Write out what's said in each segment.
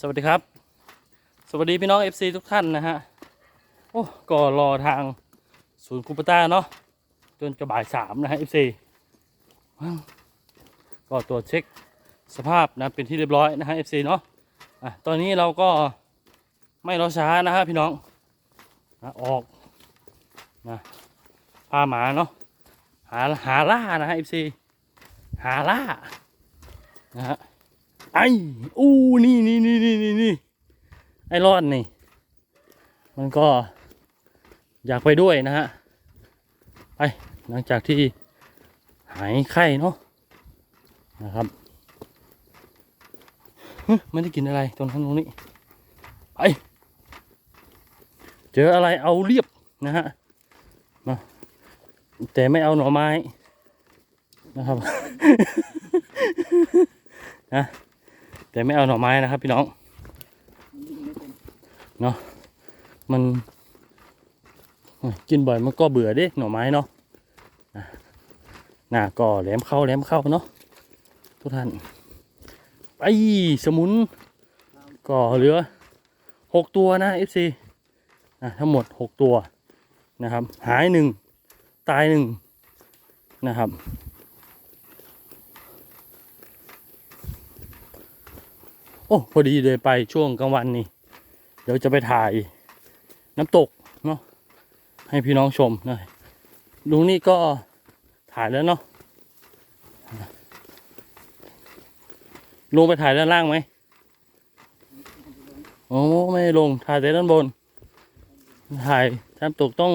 สวัสดีครับ สวัสดีพี่น้อง FC ทุกท่านนะฮะ โอ้ก็รอทางศูนย์คูปต้าเนาะจนจะบ่ายสามนะฮะ FC ก็ตรวจเช็คสภาพนะเป็นที่เรียบร้อยนะฮะ FC เนาะอะตอนนี้เราก็ไม่รอช้านะฮะพี่น้องนะออกนะพาหมาเนาะหาหาล่านะฮะ FC หาล่านะฮะ ไอ้อู้นี่นี่นี่นี่นี่นี่ไอ้รอดนี่ มันก็อยากไปด้วยนะฮะไปหลังจากที่หายไข้เนาะนะครับไม่ได้กินอะไรตรงนั้นตรงนี้ไปเจออะไรเอาเรียบนะฮะมาแต่ไม่เอาหน่อไม้นะครับนะ แต่ไม่เอาหน่อไม้นะครับ พี่น้องเนาะมันกินบ่อยมันก็เบื่อเด้หน่อไม้เนาะนะน่าก็แหลมเข้าแหลมเข้าเนาะทุกท่านไปสมุนก็เหลือหกตัวนะ FC นะทั้งหมดหกตัวนะครับ หายหนึ่งตายหนึ่งนะครับ โอ้พอดีเลยไปช่วงกลางวันนี่เดี๋ยวจะไปถ่ายน้ำตกเนาะให้พี่น้องชมหน่อยลุงนี่ก็ถ่ายแล้วเนาะลงไปถ่ายด้านล่างไหมโอ้ไม่ลงถ่ายแต่ด้านบน ถ่ายน้ำตกต้อง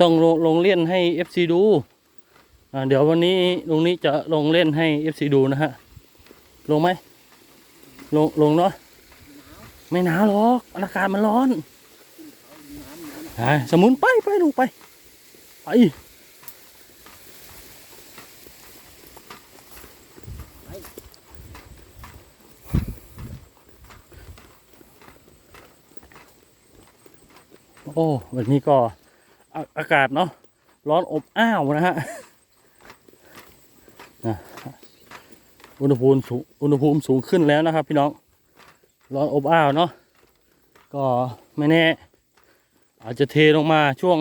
ต้องลงลงเล่นให้ FC ดูอ่าเดี๋ยววันนี้ลุงนี้จะลงเล่นให้ FC ดูนะฮะ ลงไหมลงลงเนาะไม่หนาวหรอกอากาศมันร้อนไปสมุนไปไปลูกไปไปโอ้วันนี้ก็อาอากาศเนาะร้อนอบอ้าวนะฮะนะ อุณหภูมิสูงอุณหภูมิสูงขึ้นแล้วนะครับ พี่น้องร้อนอบอ้าวเนาะก็ไม่แน่ อาจจะเทลงมาช่วง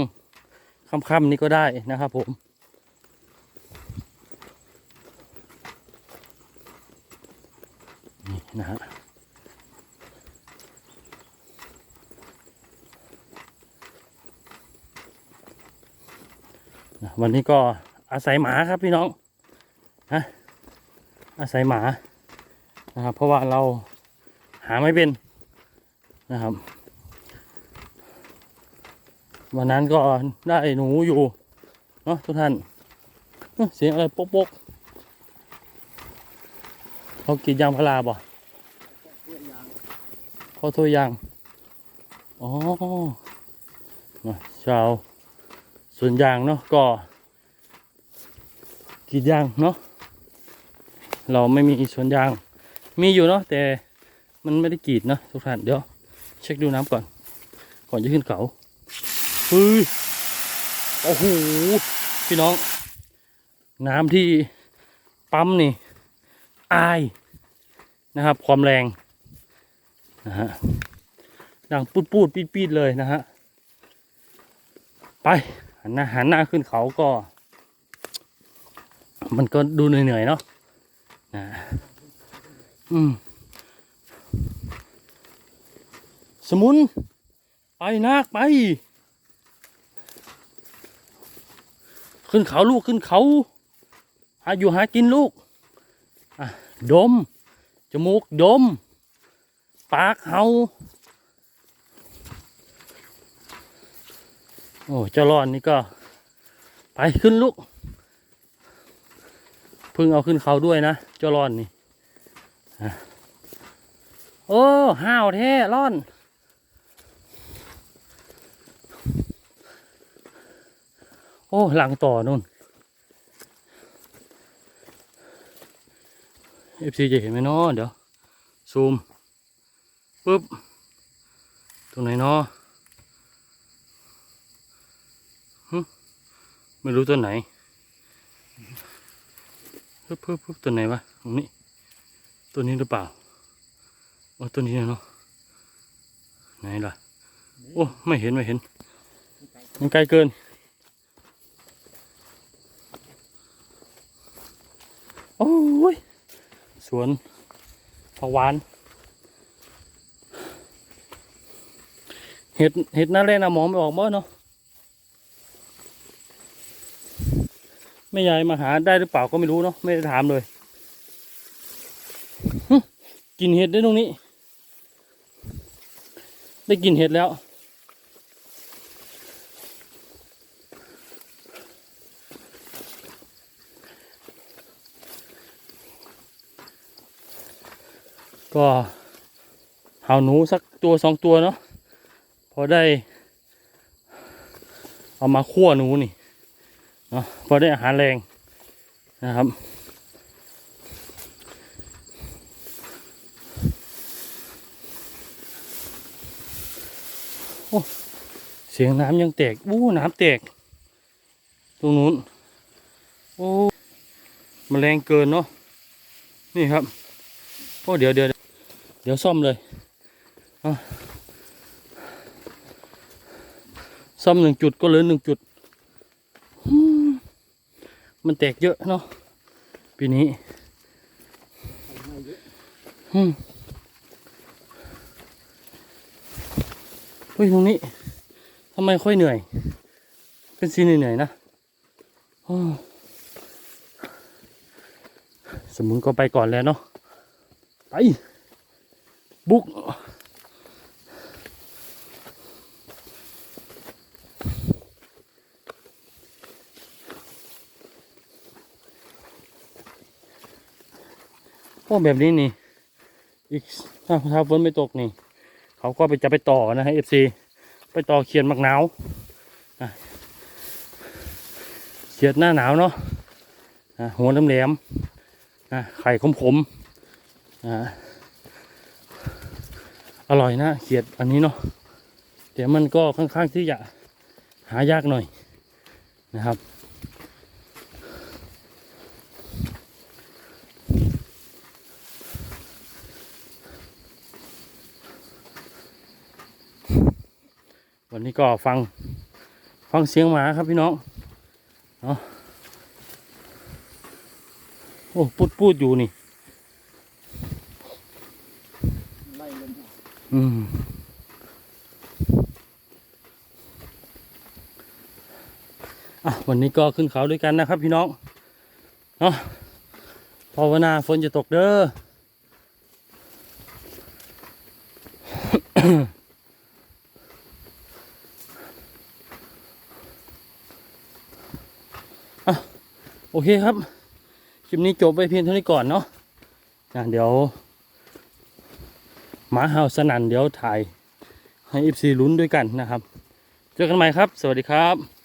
ค่ำๆนี้ก็ได้นะครับผมนี่นะฮะนะวันนี้ก็อาศัยหมาครับพี่น้องฮะ อาศัยหมานะครับ เพราะว่าเราหาไม่เป็นนะครับ วันนั้นก็ได้หนูอยู่เนาะทุกท่านเสียงอะไรปกปกๆเขากินยางพาราบ่เขาถ้วยยางอ๋อชาวส่วนยางเนาะก็กรีดยางเนาะ เราไม่มีสวนยาง มีอยู่เนาะแต่มันไม่ได้กรีดเนาะทุกท่านเดี๋ยวเช็คดูน้ำก่อน ก่อนจะขึ้นเขาเฮ้ยโอ้โหพี่น้อง น้ำที่ปั๊มนี่ อายนะครับ ความแรงนะฮะดังปูดปูดปีดปีดเลยนะฮะไปหันหน้าหันหน้าขึ้นเขาก็ มันก็ดูเหนื่อยๆเนาะ อืมสมุน ไปนาคไป ขึ้นเขาลูกขึ้นเขา หาอยู่หากินลูก อะ ดม จมูกดม ปากเฮาโอ้เจ้าร้อนนี่ก็ ไปขึ้นลูก พึ่งเอาขึ้นเขาด้วยนะ เจ้าร้อนนี่ โอ้ห้าวแท้ร้อนโอ้หลังต่อนู่นเอฟซีจะเห็นไหมเนาะเดี๋ยว ซูมปุ๊บตรงไหนเนาะไม่รู้ตัวไหนปึ๊บปึ๊บปึ๊บตัวไหนวะตรงนี้ ตัวนี้หรือเปล่าโอ้ตัวนี้เนาะไหนล่ะ โอ้ ไม่เห็นไม่เห็น มันไกลเกิน โอ้ย สวนผักหวาน เห็ดเห็ดน่าเล่นนะหมอไม่ออกบ่เนาะแม่ยายมาหาได้หรือเปล่าก็ไม่รู้เนาะไม่ได้ถามเลย กินเห็ดได้ตรงนี้ ได้กินเห็ดแล้ว ก็หาหนูสักตัวสองตัวเนาะพอได้ เอามาคั่วหนูนี่เนาะพอได้อาหารแรงนะครับ เสียงน้ำยังแตกอู้น้ำแตก ตรงนู้นโอ้มันแรงเกินเนาะนี่ครับโอ้เดี๋ยวเดี๋ยวเดี๋ยวซ่อมเลยอซ่อมหนึ่งจุดก็เหลือหนึ่งจุดมมันแตกเยอะเนาะปีนี้ อืมเฮ้ยตรงนี้ทำไมค่อยเหนื่อย เป็นซีเหนื่อยๆนะสมุนก็ไปก่อนแล้วเนาะไป บุกโอ้แบบนี้นี่ อีกถ้าถ้าฝนไม่ตกนี่ เขาก็ไปจะไปต่อนะฮะเอฟซีไปต่อเขียนมักหนาวเขียดหน้าหนาวเนาะอะหัวแหลมๆอะไข่ขมๆอะอร่อยนะเขียดอันนี้เนาะแต่มันก็ค่อนข้างที่จะหายากหน่อยนะครับ วันนี้ก็ฟังฟังเสียงหมาครับพี่น้องเนาะโอ้พูดพูดอยู่นี่อืมอะวันนี้ก็ขึ้นเขาด้วยกันนะครับพี่น้องเนาะภาวนาฝนจะตกเด้อ อะโอเคครับ คลิปนี้จบไปเพียงเท่านี้ก่อนเนาะอะเดี๋ยวหมาเห่าสนั่นเดี๋ยวถ่ายให้อีซีลุ้นด้วยกันนะครับ เจอกันใหม่ครับ สวัสดีครับ